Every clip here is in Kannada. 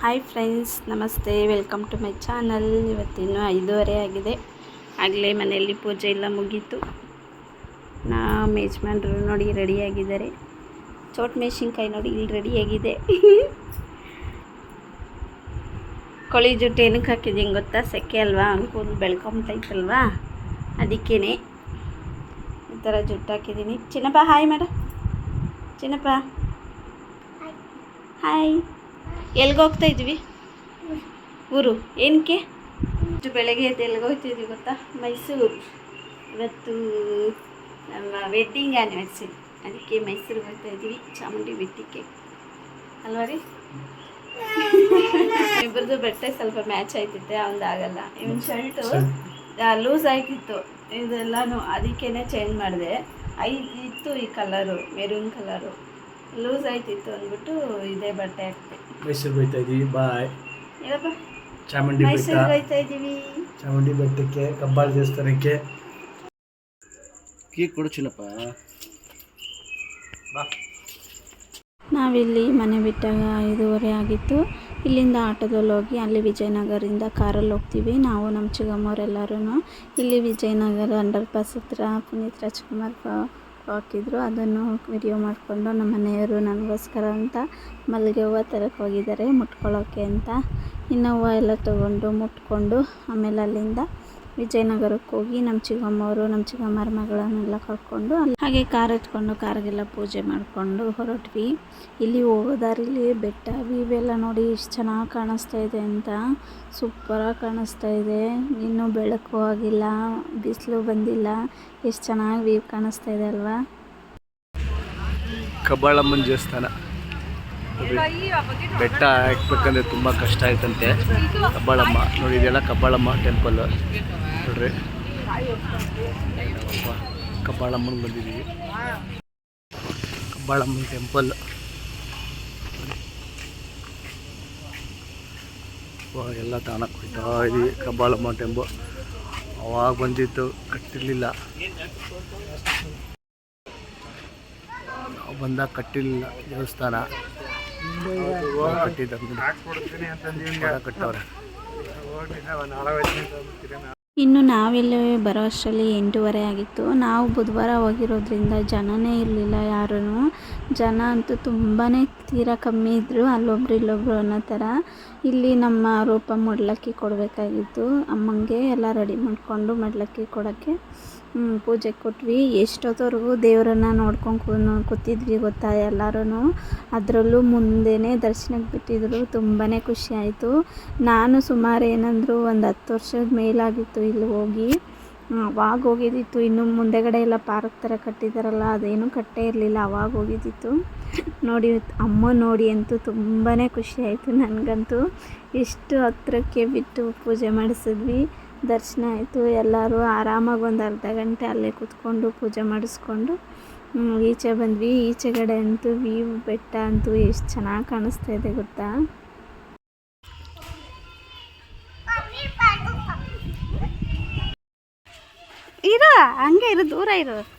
ಹಾಯ್ ಫ್ರೆಂಡ್ಸ್ ನಮಸ್ತೆ ವೆಲ್ಕಮ್ ಟು ಮೈ ಚಾನಲ್ ಇವತ್ತಿನ್ನು ಐದೂವರೆ ಆಗಿದೆ. ಆಗಲೇ ಮನೆಯಲ್ಲಿ ಪೂಜೆ ಎಲ್ಲ ಮುಗೀತು. ನಾ ಯಜಮಾನ್ರು ನೋಡಿ ರೆಡಿಯಾಗಿದ್ದಾರೆ ಚೋಟ್ ಮೆಣಸಿನ್ಕಾಯಿ ನೋಡಿ ಇಲ್ಲಿ ರೆಡಿಯಾಗಿದೆ ಕೊಳಿ ಜುಟ್ಟು ಏನಕ್ಕೆ ಹಾಕಿದ್ದೀನಿ ಗೊತ್ತಾ? ಸೆಕೆ ಅಲ್ವಾ? ಅನ್ಕೊಂಡು ಬೆಳ್ಕೊಂಬತೈತಲ್ವಾ ಅದಕ್ಕೇನೆ ಈ ಥರ ಜುಟ್ಟು ಹಾಕಿದ್ದೀನಿ. Chinnappa hi madam Chinnappa. Hi ಎಲ್ಗೆ ಹೋಗ್ತಾ ಇದ್ವಿ? ಊರು ಏನಕ್ಕೆ ಇಷ್ಟು ಬೆಳಗ್ಗೆ ಎದ್ದು ಎಲ್ಲಿಗೆ ಹೋಗ್ತಿದ್ವಿ ಗೊತ್ತಾ? ಮೈಸೂರು. ಇವತ್ತು ನಮ್ಮ ವೆಡ್ಡಿಂಗ್ ಆ್ಯನಿವರ್ಸರಿ ಅದಕ್ಕೆ ಮೈಸೂರಿಗೆ ಹೋಗ್ತಾ ಇದ್ವಿ. ಚಾಮುಂಡಿ ಬೆಟ್ಟಕ್ಕೆ. ಅಲ್ವಾ ರೀ? ಇಬ್ಬರದು ಬಟ್ಟೆ ಸ್ವಲ್ಪ ಮ್ಯಾಚ್ ಆಯ್ತಿತ್ತೆ ಅವ್ನ್ದು ಆಗಲ್ಲ. ಇವನ್ ಶರ್ಟು ಲೂಸ್ ಆಯ್ತಿತ್ತು. ಇದೆಲ್ಲಾನು ಅದಕ್ಕೇನೆ ಚೇಂಜ್ ಮಾಡಿದೆ. ಐದು ಇತ್ತು ಈ ಕಲರು ಮೆರೂನ್ ಕಲರು ಲೂಸ್ ಆಯ್ತಿತ್ತು ಅಂದ್ಬಿಟ್ಟು ಇದೇ ಬಟ್ಟೆ ಹಾಕ್ತೆ ಮೈಸೂರಿಗೆ ಹೋಗ್ತಾ ಇದೀವಿ ಬಾಯ್ ಚಾಮುಂಡಿ ಬೆಟ್ಟ. ಇದ್ದೀವಿ ಚಾಮುಂಡಿ ಬೆಟ್ಟಕ್ಕೆ ಕಬ್ಬಾಳ ದೇವಸ್ಥಾನಕ್ಕೆ. ಕೇಕ್ ಕೊಡು ಚಿನ್ನಪ್ಪ ಬಾ. ನಾವಿಲ್ಲಿ ಮನೆ ಬಿಟ್ಟಾಗ ಐದೂವರೆ ಆಗಿತ್ತು. ಇಲ್ಲಿಂದ ಆಟೋದಲ್ಲಿ ಹೋಗಿ ಅಲ್ಲಿ ವಿಜಯನಗರದಿಂದ ಕಾರಲ್ಲಿ ಹೋಗ್ತೀವಿ. ನಾವು ನಮ್ಮ ಚಿಕ್ಕಮ್ಮವರೆಲ್ಲರೂ ಇಲ್ಲಿ ವಿಜಯನಗರ ಅಂಡರ್ ಪಾಸ್ ಹತ್ರ ಪುನೀತ್ ರಾಜ್ಕುಮಾರ್ ಹಾಕಿದ್ರು, ಅದನ್ನು ವಿಡಿಯೋ ಮಾಡಿಕೊಂಡು ನಮ್ಮ ಮನೆಯವರು ನನಗೋಸ್ಕರ ಅಂತ ಮಲ್ಲಿಗೆ ಹೂವು ತರಕ್ಕೆ ಹೋಗಿದ್ದಾರೆ ಮುಟ್ಕೊಳ್ಳೋಕ್ಕೆ ಅಂತ. ಇನ್ನು ಹೂವು ಎಲ್ಲ ತೊಗೊಂಡು ಮುಟ್ಕೊಂಡು ಆಮೇಲೆ ಅಲ್ಲಿಂದ ವಿಜಯನಗರಕ್ಕೆ ಹೋಗಿ ನಮ್ಮ ಚಿಕ್ಕಮ್ಮವರು ನಮ್ಮ ಚಿಕ್ಕಮ್ಮರ ಮಗಳನ್ನೆಲ್ಲ ಕರ್ಕೊಂಡು ಅಲ್ಲಿ ಹಾಗೆ ಕಾರ್ ಎತ್ಕೊಂಡು ಕಾರ್ಗೆಲ್ಲ ಪೂಜೆ ಮಾಡಿಕೊಂಡು ಹೊರಟ್ವಿ. ಇಲ್ಲಿ ಹೋಗೋದಾರಿಲಿ ಬೆಟ್ಟ, ಇವೆಲ್ಲ ನೋಡಿ ಇಷ್ಟು ಚೆನ್ನಾಗಿ ಕಾಣಿಸ್ತಾ ಇದೆ ಅಂತ. ಸೂಪರಾಗಿ ಕಾಣಿಸ್ತಾ ಇದೆ. ಇನ್ನೂ ಬೆಳಕು ಆಗಿಲ್ಲ, ಬಿಸಿಲು ಬಂದಿಲ್ಲ. ಎಷ್ಟು ಚೆನ್ನಾಗಿ ವ್ಯೂ ಕಾಣಿಸ್ತಾ ಇದೆ ಅಲ್ವಾ? ಕಬ್ಬಾಳಮ್ಮನ ದೇವಸ್ಥಾನ. ಬೆಟ್ಟ ಹಾಕ್ಬೇಕಂದ್ರೆ ತುಂಬ ಕಷ್ಟ ಆಯ್ತಂತೆ. ಕಬ್ಬಾಳಮ್ಮ ನೋಡಿ ಇದೆಲ್ಲ ಕಬ್ಬಾಳಮ್ಮ ಟೆಂಪಲ್ ನೋಡ್ರಿ. ಕಬ್ಬಾಳಮ್ಮನ ಬಂದಿದ್ದೀವಿ. ಕಬ್ಬಾಳಮ್ಮನ ಟೆಂಪಲ್ ಎಲ್ಲ ತಾಣಕ್ಕೆ ಹೋಗ್ತಾ ಇದೀವಿ. ಕಬ್ಬಾಳಮ್ಮ ಟೆಂಪಲ್ ಅವಾಗ ಬಂದಿತ್ತು ಕಟ್ಟಿರಲಿಲ್ಲ. ನಾವು ಬಂದಾಗ ಕಟ್ಟಿರಲಿಲ್ಲ ದೇವಸ್ಥಾನ. ಇನ್ನು ನಾವೆಲ್ಲ ಬರೋ ಅಷ್ಟರಲ್ಲಿ ಎಂಟೂವರೆ ಆಗಿತ್ತು. ನಾವು ಬುಧವಾರ ಹೋಗಿರೋದ್ರಿಂದ ಜನನೇ ಇರಲಿಲ್ಲ ಯಾರೂ ಜನ ಅಂತೂ ತುಂಬಾ ತೀರಾ ಕಮ್ಮಿ ಇದ್ದರು ಅಲ್ಲೊಬ್ರು ಇಲ್ಲೊಬ್ರು ಅನ್ನೋ ಥರ. ಇಲ್ಲಿ ನಮ್ಮ ರೂಪ ಮಡ್ಲಕ್ಕಿ ಕೊಡಬೇಕಾಗಿತ್ತು. ಅಮ್ಮಂಗೆ ಎಲ್ಲ ರೆಡಿ ಮಾಡಿಕೊಂಡು ಮಡ್ಲಕ್ಕಿ ಕೊಡೋಕ್ಕೆ. ಪೂಜೆ ಕೊಟ್ವಿ. ಎಷ್ಟೊತ್ತವರೆಗೂ ದೇವರನ್ನ ನೋಡ್ಕೊಂಡು ಕೂ ಕೂತಿದ್ವಿ ಗೊತ್ತಾ ಎಲ್ಲರೂ ಅದರಲ್ಲೂ ಮುಂದೆನೇ ದರ್ಶನಕ್ಕೆ ಬಿಟ್ಟಿದ್ರು. ತುಂಬಾ ಖುಷಿ ಆಯಿತು. ನಾನು ಸುಮಾರು ಏನಂದ್ರು ಒಂದು ಹತ್ತು ವರ್ಷದ ಮೇಲಾಗಿತ್ತು ಇಲ್ಲಿ ಹೋಗಿ. ಅವಾಗ ಹೋಗಿದ್ದಿತ್ತು. ಇನ್ನು ಮುಂದೆಗಡೆ ಎಲ್ಲ ಪಾರ್ಕ್ ಥರ ಕಟ್ಟಿದಾರಲ್ಲ, ಅದೇನು ಕಟ್ಟೇ ಇರಲಿಲ್ಲ. ಅವಾಗ ಹೋಗಿದ್ದಿತ್ತು. ನೋಡಿ, ಅಮ್ಮ ನೋಡಿ ಅಂತೂ ತುಂಬಾ ಖುಷಿ ಆಯಿತು ನನಗಂತೂ. ಎಷ್ಟು ಹತ್ರಕ್ಕೆ ಬಿಟ್ಟು ಪೂಜೆ ಮಾಡಿಸಿದ್ವಿ. ದರ್ಶನ ಆಯಿತು. ಎಲ್ಲರೂ ಆರಾಮಾಗಿ ಒಂದು ಅರ್ಧ ಗಂಟೆ ಅಲ್ಲೇ ಕೂತ್ಕೊಂಡು ಪೂಜೆ ಮಾಡಿಸ್ಕೊಂಡು ಈಚೆ ಬಂದ್ವಿ. ಈಚೆಗಡೆ ಅಂತೂ ವ್ಯೂ ಬೆಟ್ಟ ಅಂತೂ ಎಷ್ಟು ಚೆನ್ನಾಗಿ ಕಾಣಿಸ್ತಾ ಇದೆ ಗೊತ್ತಾ? ಇರೋ, ಹಂಗೆ ಇರು, ದೂರ ಇರು.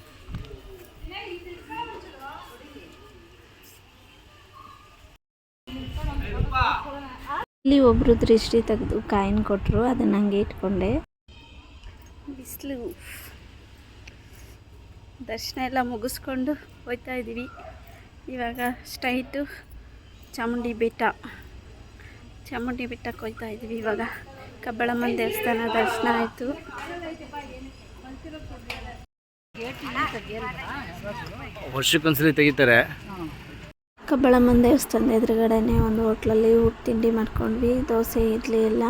ಇಲ್ಲಿ ಒಬ್ಬರು ದೃಷ್ಟಿ ತೆಗೆದು ಕಾಯಿನ್ ಕೊಟ್ಟರು ಅದನ್ನು ಹಂಗೆ ಇಟ್ಕೊಂಡೆ. ಬಿಸಿಲು. ದರ್ಶನ ಎಲ್ಲ ಮುಗಿಸ್ಕೊಂಡು ಹೋಗ್ತಾ ಇದ್ದೀವಿ. ಇವಾಗ ಸ್ಟ್ರೈಟು ಚಾಮುಂಡಿ ಬೆಟ್ಟ. ಚಾಮುಂಡಿ ಬೆಟ್ಟಕ್ಕೆ ಹೋಗ್ತಾ ಇದ್ದೀವಿ ಇವಾಗ. ಕಬ್ಬಳಮ್ಮನ ದೇವಸ್ಥಾನ ದರ್ಶನ ಆಯಿತು. ವರ್ಷಕ್ಕೊಂದ್ಸಲಿ ತೆಗಿತಾರೆ. ಕಬ್ಬಳಮ್ಮನ ದೇವಸ್ಥಾನದ ಎದುರುಗಡೆನೆ ಒಂದು ಹೋಟ್ಲಲ್ಲಿ ಊಟ ತಿಂಡಿ ಮಾಡ್ಕೊಂಡ್ವಿ, ದೋಸೆ, ಇಡ್ಲಿ ಎಲ್ಲ.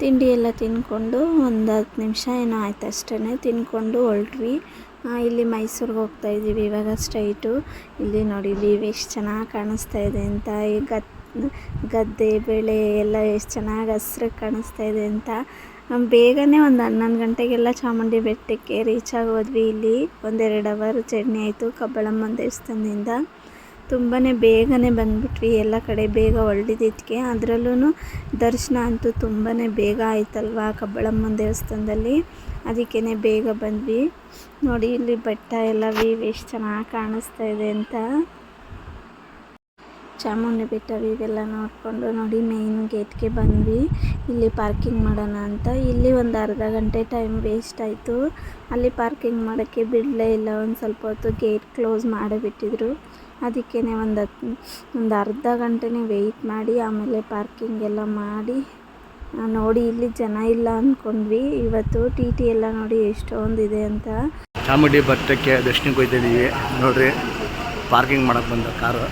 ತಿಂಡಿ ಎಲ್ಲ ತಿಂದ್ಕೊಂಡು ಒಂದು ಹತ್ತು ನಿಮಿಷ ಏನೋ ಆಯ್ತು ಅಷ್ಟೇ ತಿಂದ್ಕೊಂಡು ಹೊರಟ್ವಿ. ಇಲ್ಲಿ ಮೈಸೂರಿಗೆ ಹೋಗ್ತಾ ಇದ್ದೀವಿ ಇವಾಗ ಸ್ಟ್ರೈಟು. ಇಲ್ಲಿ ನೋಡಿ ಎಷ್ಟು ಚೆನ್ನಾಗಿ ಕಾಣಿಸ್ತಾ ಇದೆ ಅಂತ. ಈ ಗತ್ ಗದ್ದೆ, ಬೆಳೆ ಎಲ್ಲ ಎಷ್ಟು ಚೆನ್ನಾಗಿ ಹಸ್ರಾಗಿ ಕಾಣಿಸ್ತಾ ಇದೆ ಅಂತ. ಬೇಗನೆ ಒಂದು ಹನ್ನೊಂದು ಗಂಟೆಗೆಲ್ಲ ಚಾಮುಂಡಿ ಬೆಟ್ಟಕ್ಕೆ ರೀಚ್ ಆಗೋದ್ವಿ ಇಲ್ಲಿ. ಒಂದೆರಡು ಅವರ್ ಜರ್ನಿ ಆಯಿತು ಕಬ್ಬಳಮ್ಮನ ದೇವಸ್ಥಾನದಿಂದ. ತುಂಬಾ ಬೇಗನೆ ಬಂದ್ಬಿಟ್ವಿ. ಎಲ್ಲ ಕಡೆ ಬೇಗ ಹೊರಡಿದ್ದಕ್ಕೆ ಅದರಲ್ಲೂ ದರ್ಶನ ಅಂತೂ ತುಂಬಾ ಬೇಗ ಆಯ್ತಲ್ವಾ ಕಬ್ಬಳಮ್ಮನ ದೇವಸ್ಥಾನದಲ್ಲಿ. ಅದಕ್ಕೇ ಬೇಗ ಬಂದ್ವಿ. ನೋಡಿ, ಇಲ್ಲಿ ಬೆಟ್ಟ ಎಲ್ಲ ವ್ಯೂ ಎಷ್ಟು ಚೆನ್ನಾಗಿ ಕಾಣಿಸ್ತಾ ಇದೆ ಅಂತ. ಚಾಮುಂಡಿ ಬೆಟ್ಟ ಇವೆಲ್ಲ ನೋಡಿಕೊಂಡು ನೋಡಿ ಮೇಯ್ನ್ ಗೇಟ್ಗೆ ಬಂದ್ವಿ. ಇಲ್ಲಿ ಪಾರ್ಕಿಂಗ್ ಮಾಡೋಣ ಅಂತ. ಇಲ್ಲಿ ಒಂದು ಅರ್ಧ ಗಂಟೆ ಟೈಮ್ ವೇಸ್ಟ್ ಆಯಿತು. ಅಲ್ಲಿ ಪಾರ್ಕಿಂಗ್ ಮಾಡೋಕ್ಕೆ ಬಿಡಲೇ ಇಲ್ಲ. ಒಂದು ಸ್ವಲ್ಪ ಹೊತ್ತು ಗೇಟ್ ಕ್ಲೋಸ್ ಮಾಡಿಬಿಟ್ಟಿದ್ರು. ಅದಕ್ಕೇ ಒಂದು ಹತ್ತು ಒಂದು ಅರ್ಧ ಗಂಟೆನೇ ವೆಯ್ಟ್ ಮಾಡಿ, ಆಮೇಲೆ ಪಾರ್ಕಿಂಗ್ ಎಲ್ಲ ಮಾಡಿ ನೋಡಿ ಇಲ್ಲಿ ಜನ ಇಲ್ಲ ಅಂದ್ಕೊಂಡ್ವಿ ಇವತ್ತು ಟಿ ಟಿ ಎಲ್ಲ ನೋಡಿ ಎಷ್ಟೊಂದಿದೆ ಅಂತ. ಚಾಮುಂಡಿ ಬೆಟ್ಟಕ್ಕೆ ದರ್ಶನಕ್ಕೆ ಹೋಗ್ತಿದ್ದೀವಿ ನೋಡಿರಿ ಪಾರ್ಕಿಂಗ್ ಮಾಡೋಕ್ಕೆ ಬಂದ ಕಾರು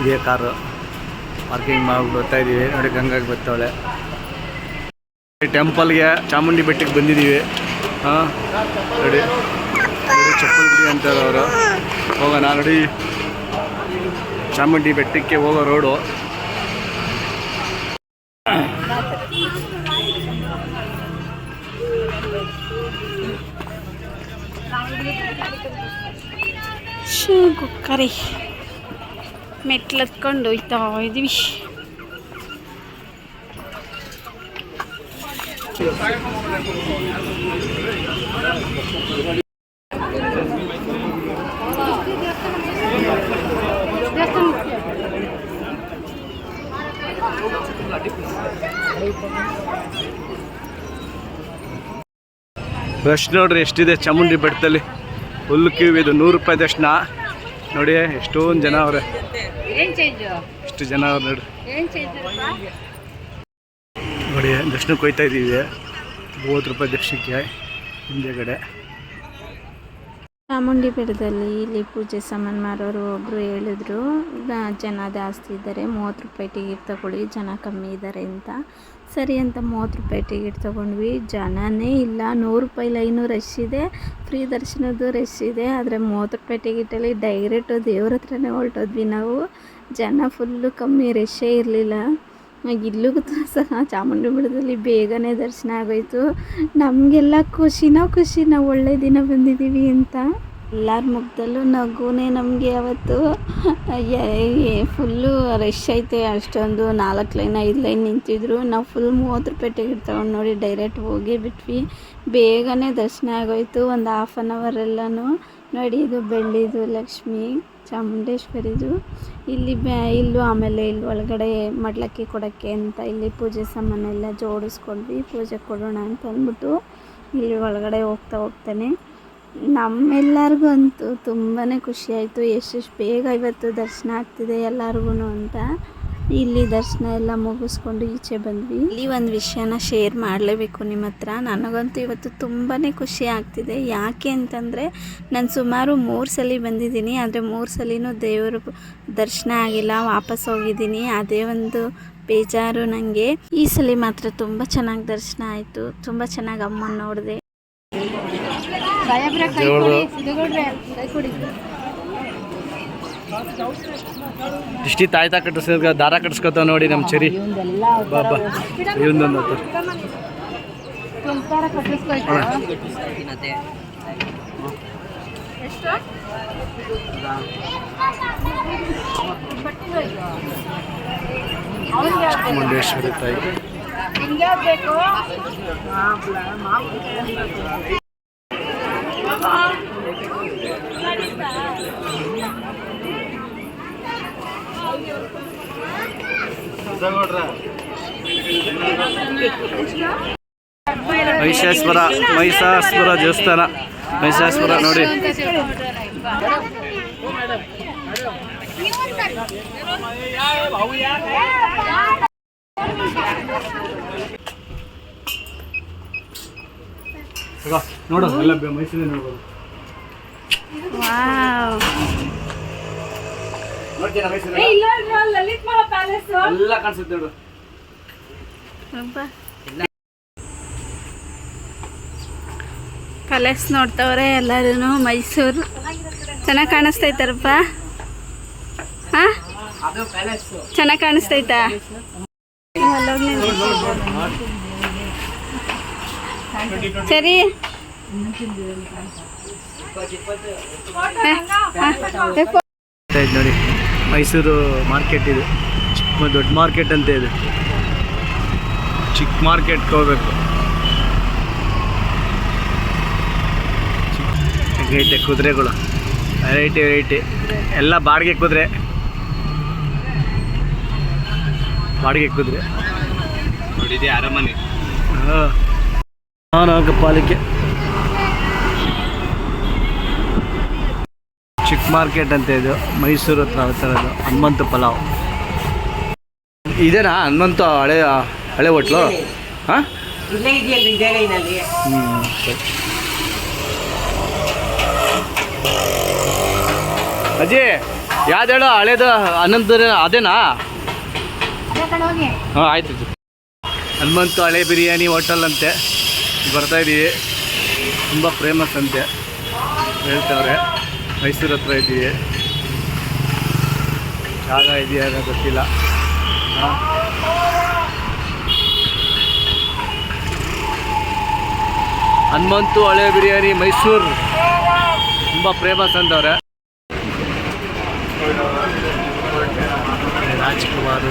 ಇದೇ ಕಾರು ಪಾರ್ಕಿಂಗ್ ಮಾಡಿ ಬರ್ತಾ ಇದ್ದೀವಿ. ನೋಡಿ, ಗಂಗಾಗೆ ಬರ್ತಾವಳೆ ಟೆಂಪಲ್ಗೆ ಚಾಮುಂಡಿ ಬೆಟ್ಟಕ್ಕೆ ಬಂದಿದ್ದೀವಿ. ಹಾಂ, ನೋಡಿ. ಚಪ್ಪಲ್ ಅಂತಾರೆ ಅವರು. ಹೋಗೋಣ, ನೋಡಿ. ಚಾಮುಂಡಿ ಬೆಟ್ಟಕ್ಕೆ ಹೋಗೋ ರೋಡು. ಕುಕ್ಕರಿ. ಮೆಟ್ಲು ಹತ್ಕೊಂಡು ಹೋಯ್ತಾ ಇದೀವಿ. ರಶ್ ನೋಡ್ರಿ ಎಷ್ಟಿದೆ ಚಾಮುಂಡಿ ಬೆಟ್ಟದಲ್ಲಿ. ಫುಲ್ ಕ್ಯೂ ಇದು ನೂರು ರೂಪಾಯಿ ದರ್ಶನ ನೋಡಿ ಎಷ್ಟೊಂದು ಜನ ಅವ್ರೆ. ಎಷ್ಟು ಜನ ಅವ್ರು ನೋಡ್ರಿ. ನೋಡಿ ದರ್ಶನಕ್ಕೆ ಹೋಯ್ತಾ ಇದ್ದೀವಿ. ಮೂವತ್ತು ರೂಪಾಯಿ ದರ್ಶನಕ್ಕೆ ಹಿಂದೆಗಡೆ. ಚಾಮುಂಡಿ ಬೆಟ್ಟದಲ್ಲಿ ಇಲ್ಲಿ ಪೂಜೆ ಸಾಮಾನು ಮಾರೋರು ಒಬ್ಬರು ಹೇಳಿದ್ರು. ಜನ ಜಾಸ್ತಿ ಇದ್ದಾರೆ. ಮೂವತ್ತು ರೂಪಾಯಿ ಟಿಕೆಟ್ ತಗೊಳ್ಳಿ ಜನ ಕಮ್ಮಿ ಇದ್ದಾರೆ ಅಂತ. ಸರಿ ಅಂತ ಮೂವತ್ತು ರೂಪಾಯಿ ಟಿಕೆಟ್ ತೊಗೊಂಡ್ವಿ. ಜನನೇ ಇಲ್ಲ. ನೂರು ರೂಪಾಯಿ ಲೈನು ರಶ್ ಇದೆ. ಫ್ರೀ ದರ್ಶನದ್ದು ರಶ್ ಇದೆ. ಆದರೆ ಮೂವತ್ತು ರೂಪಾಯಿ ಟಿಕೆಟಲ್ಲಿ ಡೈರೆಕ್ಟು ದೇವ್ರ ಹತ್ರನೇ ಹೊರಟೋದ್ವಿ ನಾವು. ಜನ ಫುಲ್ಲು ಕಮ್ಮಿ ರಶ್ಶೇ ಇರಲಿಲ್ಲ. ಇಲ್ಲಿಗೂ ಸಹ ಚಾಮುಂಡಿ ಬೆಟ್ಟದಲ್ಲಿ ಬೇಗನೆ ದರ್ಶನ ಆಗೋಯ್ತು. ನಮಗೆಲ್ಲ ಖುಷಿನೋ ಖುಷಿ ನಾವು ಒಳ್ಳೆ ದಿನ ಬಂದಿದ್ದೀವಿ ಅಂತ. ಎಲ್ಲರ ಮುಖದಲ್ಲೂ ನಗುನೇ ನಮಗೆ ಅವತ್ತು ಫುಲ್ಲು ರಶ್ ಐತೆ ಅಷ್ಟೊಂದು ನಾಲ್ಕು ಲೈನ್, ಐದು ಲೈನ್ ನಿಂತಿದ್ರು. ನಾವು ಫುಲ್ ಮೂವತ್ತು ರೂಪಾಯಿ ಟಿಕೆಟ್ ತೊಗೊಂಡು ನೋಡಿ ಡೈರೆಕ್ಟ್ ಹೋಗಿ ಬಿಟ್ವಿ. ಬೇಗನೆ ದರ್ಶನ ಆಗೋಯ್ತು. ಒಂದು ಹಾಫ್ ಆನ್ ಅವರೆಲ್ಲನೂ ನೋಡಿ ಇದು ಬೆಳ್ಳಿದು, ಲಕ್ಷ್ಮಿ, ಚಾಮುಂಡೇಶ್ವರಿದು. ಇಲ್ಲಿ ಬ್ಯಾ ಇಲ್ಲೂ ಆಮೇಲೆ ಇಲ್ಲಿ ಒಳಗಡೆ ಮಡ್ಲಕ್ಕಿ ಕೊಡೋಕ್ಕೆ ಅಂತ ಇಲ್ಲಿ ಪೂಜೆ ಸಾಮಾನೆಲ್ಲ ಜೋಡಿಸ್ಕೊಂಡ್ವಿ. ಪೂಜೆ ಕೊಡೋಣ ಅಂತ ಅಂದ್ಬಿಟ್ಟು ಇಲ್ಲಿ ಒಳಗಡೆ ಹೋಗ್ತಾ ಹೋಗ್ತಾನೆ. ನಮ್ಮೆಲ್ಲರಿಗೂ ಅಂತೂ ತುಂಬಾ ಖುಷಿ ಆಯಿತು ಎಷ್ಟೆಷ್ಟು ಬೇಗ ಇವತ್ತು ದರ್ಶನ ಆಗ್ತಿದೆ ಎಲ್ಲರಿಗೂ ಅಂತ. ಇಲ್ಲಿ ದರ್ಶನ ಎಲ್ಲ ಮುಗಿಸ್ಕೊಂಡು ಈಚೆ ಬಂದ್ವಿ. ಇಲ್ಲಿ ಒಂದು ವಿಷಯನ ಶೇರ್ ಮಾಡಲೇಬೇಕು ನಿಮ್ಮ ಹತ್ರ. ನನಗಂತೂ ಇವತ್ತು ತುಂಬಾ ಖುಷಿ ಆಗ್ತಿದೆ. ಯಾಕೆ ಅಂತಂದರೆ, ನಾನು ಸುಮಾರು ಮೂರು ಸಲ ಬಂದಿದ್ದೀನಿ. ಆದರೆ ಮೂರು ಸಲಿನೂ ದೇವರ ದರ್ಶನ ಆಗಿಲ್ಲ. ವಾಪಸ್ ಹೋಗಿದ್ದೀನಿ. ಅದೇ ಒಂದು ಬೇಜಾರು ನನಗೆ ಈ ಸಲ ಮಾತ್ರ ತುಂಬ ಚೆನ್ನಾಗಿ ದರ್ಶನ ಆಯಿತು. ತುಂಬ ಚೆನ್ನಾಗಿ ಅಮ್ಮನ ನೋಡಿದೆ. ಇಷ್ಟಿ ತಾಯ್ತಾ ಕಟ್ಟಿಸ್ಕ ದಾರ ಕಟ್ಟಿಸ್ಕೊತಾವ ನೋಡಿ ನಮ್ಮ ಚರಿ. ಬಾಬಾ ಇವೊಂದೊಂದು ಚಾಮುಂಡೇಶ್ವರಿ ತಾಯಿ. ಮಹಿಷಾಸ್ವರ ಮಹಿಷಾಸ್ವರ ದೇವಸ್ಥಾನ. ಮಹಿಷಾಸ್ವರ ನೋಡಿ. ನೋಡು ಎಲ್ಲ ಮೈಸೂರಿನ ನೋಡ್ಬೋದು. ನೋಡ್ತೀರಾ ಮೈಸೂರು ಎಲ್ಲ ಕಾಣಿಸುತ್ತೆ ನೋಡು. ಪ್ಯಾಲೇಸ್ ನೋಡ್ತವ್ರೆ ಎಲ್ಲರೂ ಮೈಸೂರು. ಚೆನ್ನಾಗಿ ಕಾಣಿಸ್ತೈತಾರಪ್ಪ? ಹಾ? ಅದು ಪ್ಯಾಲೇಸ್ ಚೆನ್ನಾಗಿ ಕಾಣಿಸ್ತೈತಾ? ಸರಿ. ನೋಡಿ. ಮೈಸೂರು ಮಾರ್ಕೆಟ್ ಇದೆ. ಚಿಕ್ಕ ದೊಡ್ಡ ಮಾರ್ಕೆಟ್ ಅಂತ ಇದೆ. ಚಿಕ್ಕ ಮಾರ್ಕೆಟ್ಗೆ ಹೋಗ್ಬೇಕು. ಐತೆ ಕುದುರೆಗಳು. ವೆರೈಟಿ ವೆರೈಟಿ ಎಲ್ಲ ಬಾಡಿಗೆ ಕುದುರೆ. ಬಾಡಿಗೆ ಕುದುರೆ. ನೋಡಿದೆ ಅರಮನೆ? ನಾನಾಗ ಪಾಲಿಕೆ. ಚಿಕ್ಕ ಮಾರ್ಕೆಟ್ ಅಂತ ಇದು. ಮೈಸೂರು ಹತ್ರ ಹತ್ತಿರದು ಹನುಮಂತು ಪಲಾವ್. ಇದೇನಾ? ಹನುಮಂತು ಹಳೆ ಹಳೆ ಹೋಟ್ಲು? ಹಾಂ? ಹ್ಞೂ ಸರಿ. ಅಜ್ಜಿ ಯಾವ್ದು ಹೇಳೋ? ಹಳೇದು ಹನ್ನೊಂದು ಅದೇನಾ? ಹಾಂ ಆಯ್ತು ಅಜ್ಜಿ. ಹನುಮಂತು ಹಳೆ ಬಿರಿಯಾನಿ ಹೋಟೆಲ್ ಅಂತೆ. ಬರ್ತಾ ಇದ್ದೀವಿ ತುಂಬ ಫೇಮಸ್ ಅಂತೆ. ಹೇಳ್ತವ್ರೆ. ಮೈಸೂರು ಹತ್ರ ಇದ್ದೀವಿ. ಜಾಗ ಇದೆಯಾ ಅನ್ನೋ ಗೊತ್ತಿಲ್ಲ. ಹನುಮಂತು ಹಳೆ ಬಿರಿಯಾನಿ ಮೈಸೂರು. ತುಂಬ ಫೇಮಸ್ ಅಂತವ್ರೆ ರಾಜ್ಕುಮಾರ್.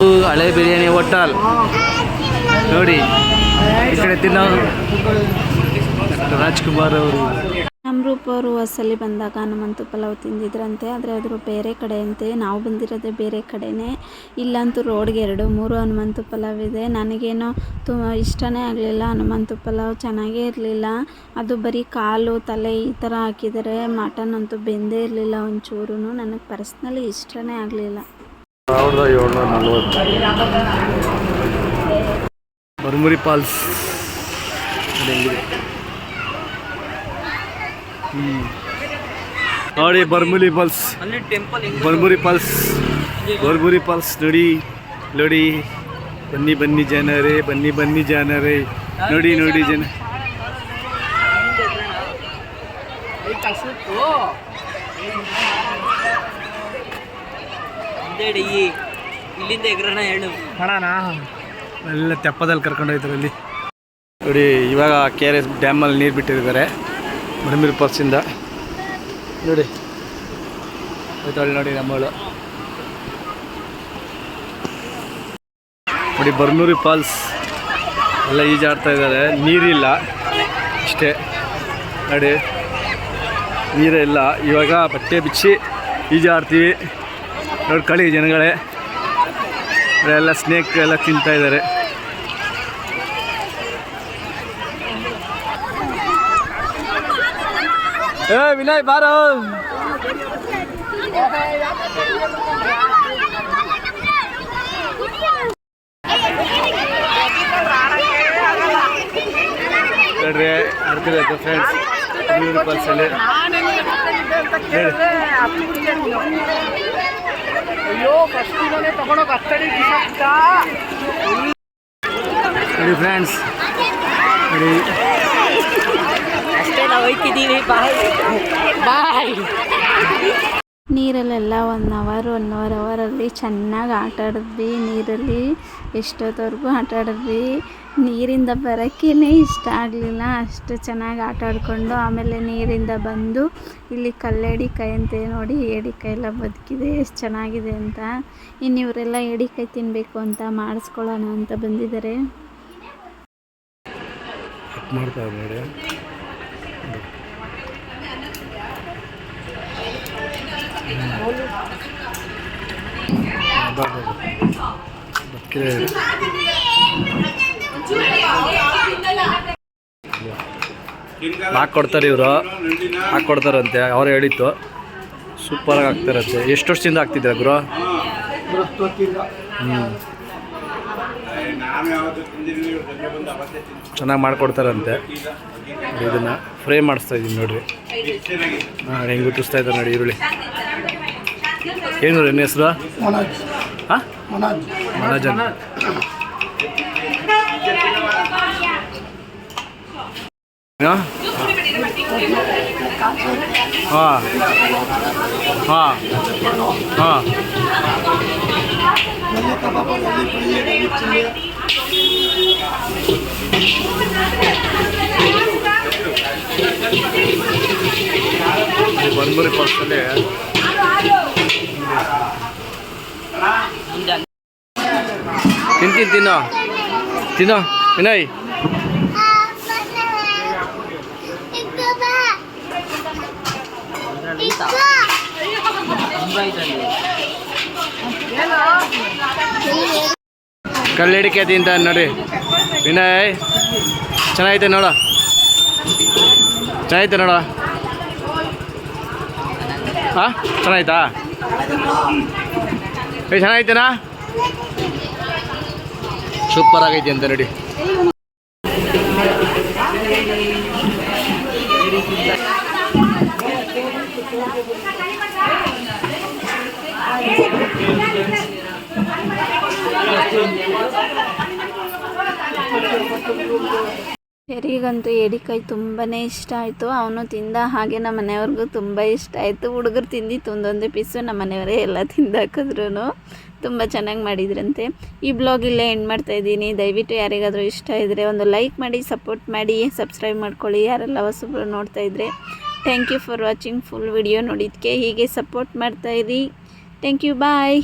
ಹಳೆ ಹಳೆ ಬಿರಿಯಾನಿ ಹೋಟೆಲ್ ನೋಡಿ ಈ ಕಡೆ ತಿನ್ನೋ ರಾಜ್ಕುಮಾರ್ ಅವರು. ನಮ್ರೂಪ್ ಅವರು ಹೊಸಲ್ಲಿ ಬಂದಾಗ ಹನುಮಂತು ಪಲಾವ್ ತಿಂದಿದ್ರಂತೆ, ಆದರೆ ಅದ್ರ ಬೇರೆ ಕಡೆ ಅಂತೆ ನಾವು ಬಂದಿರೋದೇ ಬೇರೆ ಕಡೆನೇ. ಇಲ್ಲಂತೂ ರೋಡ್ಗೆ ಎರಡು, ಮೂರು ಹನುಮಂತು ಪಲಾವ್ ಇದೆ. ನನಗೇನೋ ತುಂಬ ಇಷ್ಟನೇ ಆಗಲಿಲ್ಲ. ಹನುಮಂತು ಪಲಾವ್ ಚೆನ್ನಾಗೇ ಇರಲಿಲ್ಲ. ಅದು ಬರೀ ಕಾಲು, ತಲೆ ಈ ಥರ ಹಾಕಿದರೆ ಮಟನ್ ಅಂತೂ ಬೆಂದೇ ಇರಲಿಲ್ಲ ಒಂಚೂರು. ನನಗೆ ಪರ್ಸ್ನಲಿ ಇಷ್ಟನೇ ಆಗಲಿಲ್ಲ. ಬರ್ಮುರಿ ಫಾಲ್ಸ್. ನೋಡಿ ಬರ್ಮುಲಿ ಪಲ್ಸ್. ಅಲ್ಲಿ ಟೆಂಪಲ್ ಬರ್ಮುರಿ ಪಲ್ಸ್. ಬರ್ಮುರಿ ಪಲ್ಸ್ ನೋಡಿ ನೋಡಿ. ಬನ್ನಿ ಬನ್ನಿ ಜನರೇ ಬನ್ನಿ ಬನ್ನಿ ಜನರೇ. ನೋಡಿ ನೋಡಿ ಜನ ಇಲ್ಲಿಂದ ಎಗ್ರಣ ಹೇಳು. ಎಲ್ಲ ತೆಪ್ಪದಲ್ಲಿ ಕರ್ಕೊಂಡು ಹೋಯ್ತಾರೆ ಅಲ್ಲಿ. ನೋಡಿ ಇವಾಗ ಕೆ ಆರ್ ಎಸ್ ಡ್ಯಾಮಲ್ಲಿ ನೀರು ಬಿಟ್ಟಿದ್ದಾರೆ. ಮಡಮಿರ್ ಪಾಲ್ಸಿಂದ ನೋಡಿ. ಹೋಯ್ತಾಳೆ ನೋಡಿ ನಮ್ಮಳು ನೋಡಿ ಬರ್ಮೂರಿ ಫಾಲ್ಸ್. ಎಲ್ಲ ಈಜಾಡ್ತಾ ಇದ್ದಾರೆ. ನೀರಿಲ್ಲ. ಅಷ್ಟೇ. ನೋಡಿ. ನೀರೇ ಇಲ್ಲ. ಇವಾಗ ಬಟ್ಟೆ ಬಿಚ್ಚಿ ಈಜಾಡ್ತೀವಿ. ನೋಡ್ಕೊಳ್ಳಿ ಜನಗಳೇ. ಎಲ್ಲ ಸ್ನೇಕ್ ಎಲ್ಲ ತಿಂತಾ ಇದ್ದಾರೆ. ಏ ವಿನಯ್ ಬಾರೋ ನೋಡ್ರಿ ಆಡ್ತಿರೋದು ಫ್ರೆಂಡ್ಸ್ ನೂರು ಪಲ್ಸಲ್ಲಿ ಹೇಳಿ ನೋಡಿ ಫ್ರೆಂಡ್ಸ್ ನೋಡಿ ಅಷ್ಟೇ ನಾವು ಹೋಯ್ತಿದ್ದೀವಿ ಬಾಯ್ ಬಾಯ್ ನೀರಲ್ಲೆಲ್ಲ ಒನ್ ಅವರ್ ಒನ್ ಅವರ್ ಅವರಲ್ಲಿ ಚೆನ್ನಾಗಿ ಆಟ ಆಡಿದ್ವಿ. ನೀರಲ್ಲಿ ಎಷ್ಟೊತ್ತವರೆಗೂ ಆಟ ಆಡಿದ್ವಿ. ನೀರಿಂದ ಬರೋಕ್ಕೇ ಇಷ್ಟ ಆಗಲಿಲ್ಲ. ಅಷ್ಟು ಚೆನ್ನಾಗಿ ಆಟ ಆಡಿಕೊಂಡು ಆಮೇಲೆ ನೀರಿಂದ ಬಂದು ಇಲ್ಲಿ ಕಲ್ಲೇಡಿಕಾಯಿ ಅಂತೆ ನೋಡಿ ಏಡಿಕಾಯಿ ಎಲ್ಲ ಬದುಕಿದೆ. ಎಷ್ಟು ಚೆನ್ನಾಗಿದೆ ಅಂತ. ಇನ್ನು ಇವರೆಲ್ಲ ಏಡಿಕಾಯಿ ತಿನ್ನಬೇಕು ಅಂತ ಮಾಡಿಸ್ಕೊಳ್ಳೋಣ ಅಂತ ಬಂದಿದ್ದಾರೆ ಕಟ್ ಮಾಡ್ತಾ ನೋಡಿ ಬದುಕಿದೆ ಹಾಕ್ಕೊಡ್ತಾರೆ ಇವರು. ಹಾಕ್ಕೊಡ್ತಾರಂತೆ ಅವ್ರು ಹೇಳಿತ್ತು ಸೂಪರಾಗಿ ಆಗ್ತಾರಂತೆ ಎಷ್ಟು ವರ್ಷದಿಂದ ಆಗ್ತಿದ್ರ ಗುರು? ಹ್ಞೂ ಚೆನ್ನಾಗಿ ಮಾಡ್ಕೊಡ್ತಾರಂತೆ. ಇದನ್ನು ಫ್ರೈ ಮಾಡಿಸ್ತಾ ಇದ್ದೀನಿ ನೋಡಿರಿ. ಹಾಂ ಹೆಂಗೆ ಗುಟ್ಟಿಸ್ತಾ ಇದ್ದಾರೆ ನೋಡಿ ಈರುಳ್ಳಿ. ಏನು ನಿನ್ನ ಹೆಸರು? ಹಾಂ? ಮನೋಜ್. ಹಾಂ? ಹಾಂ. ಹಾಂ. ಹಾಂ. Tino, Tino, ini. Ikan. Ikan. Ikan. Ikan. ಕಲ್ಲಡಿಕೆ ತಿಂತ ನೋಡಿ. ವಿನಯ್, ಚೆನ್ನಾಗೈತೆ ನೋಡ. ಚೆನ್ನಾಗೈತೆ ನೋಡ. ಹಾ ಚೆನ್ನಾಯ್ತಾ ಏ ಚೆನ್ನಾಗೈತೆನಾ? ಸೂಪರ್ ಆಗೈತೆ ಅಂತ ನೋಡಿ. ಶೆರಿಗಂತೂ ಏಡಿಕಾಯಿ ತುಂಬಾ ಇಷ್ಟ ಆಯಿತು. ಅವನು ತಿಂದ ಹಾಗೆ ನಮ್ಮ ಮನೆಯವ್ರಿಗೂ ತುಂಬ ಇಷ್ಟ ಆಯಿತು. ಹುಡುಗರು ತಿಂದಿತ್ತು ಒಂದೊಂದೇ ಪೀಸು ನಮ್ಮ ಮನೆಯವರೇ ಎಲ್ಲ ತಿಂದಾಕಿದ್ರು ತುಂಬ ಚೆನ್ನಾಗಿ ಮಾಡಿದ್ರಂತೆ. ಈ ಬ್ಲಾಗ್ ಇಲ್ಲೇ ಎಂಡ್ ಮಾಡ್ತಾ ಇದ್ದೀನಿ. ದಯವಿಟ್ಟು ಯಾರಿಗಾದರೂ ಇಷ್ಟ ಇದ್ದರೆ ಒಂದು ಲೈಕ್ ಮಾಡಿ ಸಪೋರ್ಟ್ ಮಾಡಿ ಸಬ್ಸ್ಕ್ರೈಬ್ ಮಾಡ್ಕೊಳ್ಳಿ. ಯಾರೆಲ್ಲ ಹೊಸಬ್ರು ನೋಡ್ತಾ ಇದ್ದರೆ thank you for watching full video ನೋಡಿದ್ದಕ್ಕೆ ಹೀಗೆ ಸಪೋರ್ಟ್ ಮಾಡ್ತಾಯಿರಿ ಥ್ಯಾಂಕ್ ಯು ಬಾಯ್